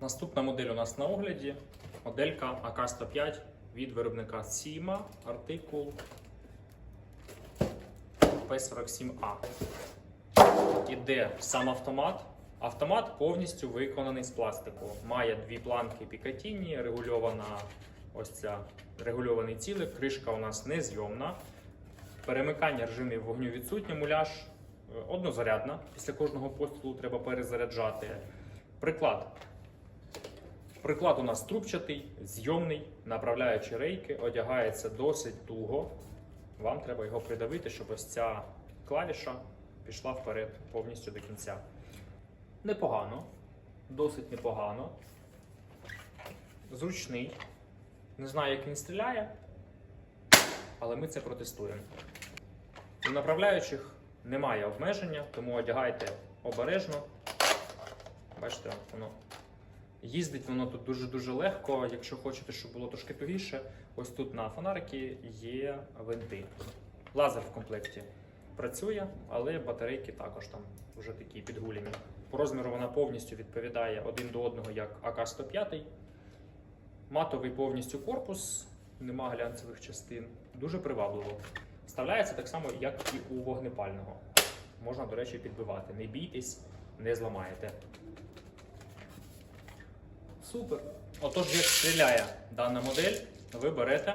Наступна модель у нас на огляді. Моделька АК-105 від виробника Сіма, артикул P47A. Іде сам автомат. Автомат повністю виконаний з пластику. Має дві планки Пікатіні, регульована ось ця регульований цілик. Кришка у нас незйомна. Перемикання режимів вогню відсутнє. Муляж е, однозарядна. Після кожного пострілу треба перезаряджати. Приклад. Приклад у нас трубчатий, зйомний, направляючи рейки, одягається досить туго. Вам треба його придавити, щоб ось ця клавіша пішла вперед повністю до кінця. Непогано, досить непогано. Зручний. Не знаю, як він стріляє, але ми це протестуємо. У направляючих немає обмеження, тому одягайте обережно. Бачите, воно їздить воно тут дуже-дуже легко. Якщо хочете, щоб було трошки тугіше, ось тут на фонарики є винти. Лазер в комплекті працює, але батарейки також там вже такі підгуляні. По розміру вона повністю відповідає один до одного, як АК-105. Матовий повністю корпус, нема глянцевих частин. Дуже привабливо. Вставляється так само, як і у вогнепального. Можна, до речі, підбивати. Не бійтесь, не зламаєте. Супер. Отож, як стріляє дана модель, ви берете,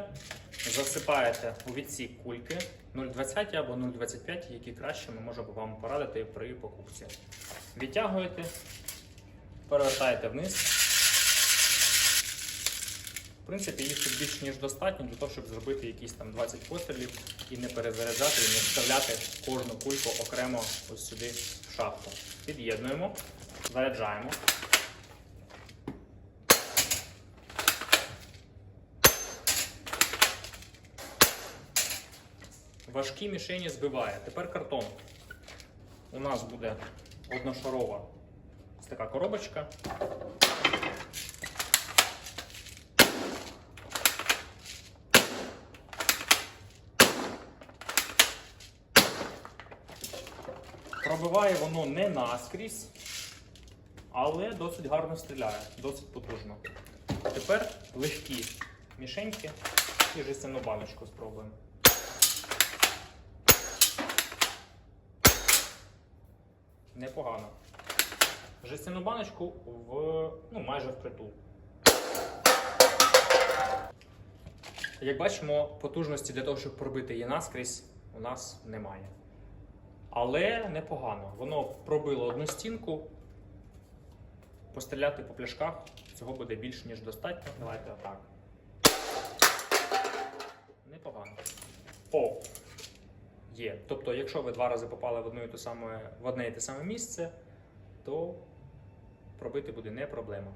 засипаєте у відсік кульки 0,20 або 0,25, які краще ми можемо вам порадити при покупці. Відтягуєте, перевертаєте вниз. В принципі, їх тут більш ніж достатньо для того, щоб зробити якісь там 20 пострілів і не перезаряджати, і не вставляти кожну кульку окремо ось сюди в шахту. Під'єднуємо, заряджаємо. Важкі мішені збиває. Тепер картон. У нас буде одношарова ось така коробочка. Пробиває воно не наскрізь, але досить гарно стріляє, досить потужно. Тепер легкі мішеньки і жестяну баночку спробуємо. Непогано. Жестяну баночку в ну, майже впритул. Як бачимо, потужності для того, щоб пробити її наскрізь, у нас немає. Але непогано. Воно пробило одну стінку. Постріляти по пляшках цього буде більш ніж достатньо. Давайте отак. Непогано. О! Є. Тобто, якщо ви два рази попали в одне і те саме, в одне і те саме місце, то пробити буде не проблема.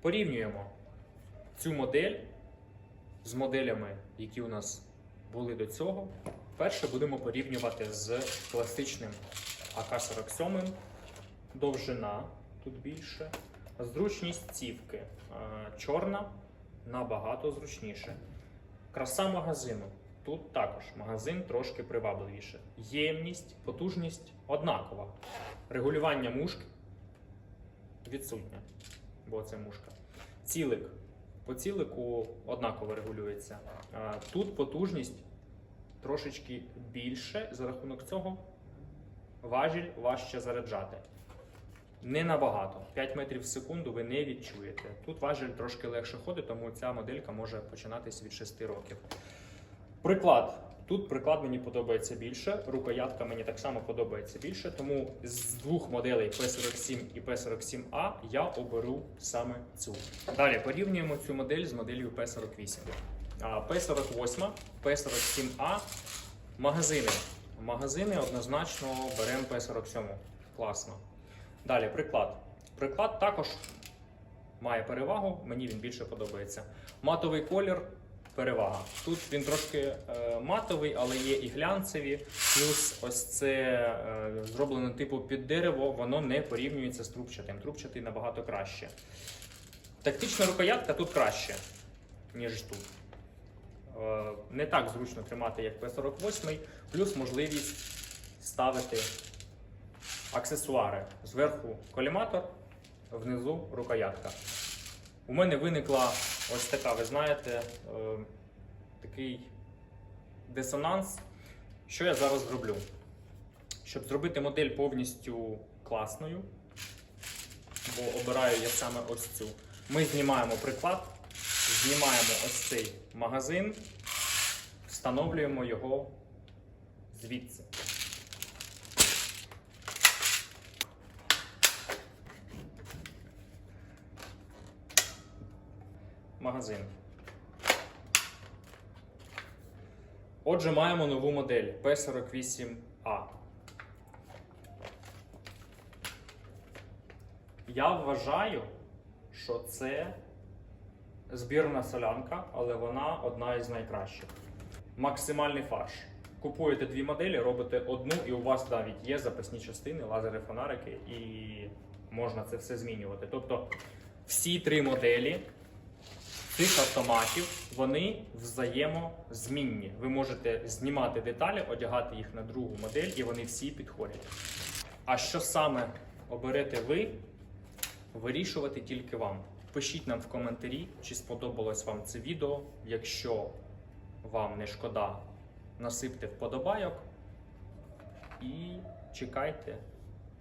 Порівнюємо цю модель з моделями, які у нас були до цього. Перше будемо порівнювати з класичним АК-47. Довжина тут більше. Зручність цівки. Е, Чорна набагато зручніше. Краса магазину. Тут також магазин трошки привабливіше. Ємність, потужність однакова. Регулювання мушки відсутнє, бо це мушка. Цілик. По цілику однаково регулюється. Тут потужність трошечки більше, за рахунок цього важіль важче заряджати. Не набагато. 5 метрів в секунду ви не відчуєте. Тут важіль трошки легше ходить, тому ця моделька може починатись від 6 років. Приклад. Тут приклад мені подобається більше, рукоятка мені так само подобається більше, тому з двох моделей P47 і P47A я оберу саме цю. Далі порівнюємо цю модель з моделлю P48. А, P48, P47A. Магазини. Магазини однозначно беремо P47. Класно. Далі приклад. Приклад також має перевагу, мені він більше подобається. Матовий колір перевага. Тут він трошки е, матовий, але є і глянцеві. Плюс ось це е, зроблено типу під дерево, воно не порівнюється з трубчатим. Трубчатий набагато краще. Тактична рукоятка тут краще, ніж тут. Е, не так зручно тримати, як P48, плюс можливість ставити аксесуари. Зверху коліматор, внизу рукоятка. У мене виникла ось така, ви знаєте, е, такий дисонанс. Що я зараз зроблю? Щоб зробити модель повністю класною, бо обираю я саме ось цю. Ми знімаємо приклад, знімаємо ось цей магазин, встановлюємо його звідси. Магазин. Отже, маємо нову модель P48A. Я вважаю, що це збірна солянка, але вона одна із найкращих. Максимальний фарш. Купуєте дві моделі, робите одну, і у вас навіть є запасні частини, лазери, фонарики, і можна це все змінювати. Тобто всі три моделі цих автоматів вони взаємозмінні. Ви можете знімати деталі, одягати їх на другу модель, і вони всі підходять. А що саме оберете ви, вирішувати тільки вам. Пишіть нам в коментарі, чи сподобалось вам це відео. Якщо вам не шкода, насипте вподобайок і чекайте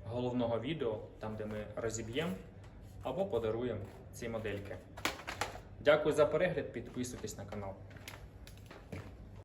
головного відео, там де ми розіб'ємо або подаруємо ці модельки. Дякую за перегляд, підписуйтесь на канал.